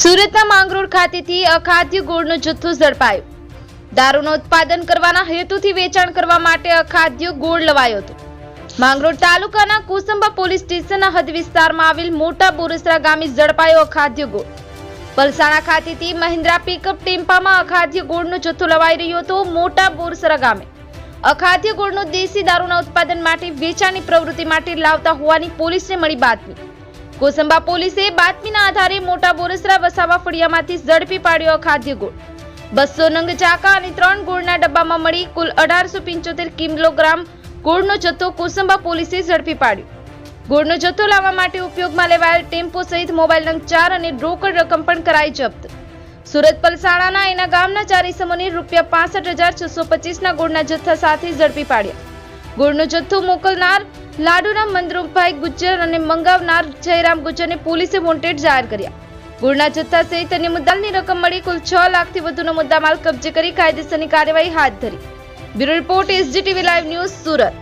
સુરતના માંગરોળ ખાતેથી અખાદ્ય ગોળનો જથ્થો ઝડપાયો. દારૂનું ઉત્પાદન કરવાના હેતુથી વેચાણ કરવા માટે અખાદ્ય ગોળ લવાયો હતો. માંગરોળ તાલુકાના કુસંબા પોલીસ સ્ટેશનના હદ વિસ્તારમાં આવેલ મોટા બોરસરા ગામે ઝડપાયો અખાદ્ય ગોળ. પલસાણા ખાતેથી મહિન્દ્રા પિકઅપ ટેમ્પામાં અખાદ્ય ગોળનો જથ્થો લવાઈ રહ્યો હતો મોટા બોરસરા ગામે. અખાદ્ય ગોળનો દેશી દારૂના ઉત્પાદન માટે વેચાણની પ્રવૃત્તિ માટે લાવતા હોવાની પોલીસને મળી બાતમી. કોસંબા પોલીસે બાતમીના આધારે મોટા બોરસરા વસાવા ફળિયામાંથી ઝડપી પાડ્યો અખાદ્ય ગોળ. બસો નંગ ચાકા અને ત્રણ ગોળના ડબ્બામાં મળી કુલ અઢારસો પંચોતેર કિલોગ્રામ ગોળનો જથ્થો કોસંબા પોલીસે ઝડપી પાડ્યો. ગોળનો જથ્થો લાવવા માટે ઉપયોગમાં લેવાયેલ ટેમ્પો સહિત મોબાઈલ નંગ ચાર અને રોકડ રકમ પણ કરાઈ જપ્ત. સુરત પલસાણાના એના ગામના ચાર ઇસમોને રૂપિયા પાસઠ હજાર છસો પચીસના ગોળના જથ્થા સાથે ઝડપી પાડ્યા. ગોળનો જથ્થો મોકલનાર લાડુરામ મંદરૂપભાઈ ગુજ્જર અને મંગાવનાર જયરામ ગુજ્જરને પોલીસે વોન્ટેડ જાહેર કર્યા. ગોળના જથ્થા સહિત અન્ય મુદ્દાની રકમ મળી કુલ છ લાખથી વધુનો મુદ્દામાલ કબજે કરી કાયદેસરની કાર્યવાહી હાથ ધરી. Bureau report SGTV live news Surat.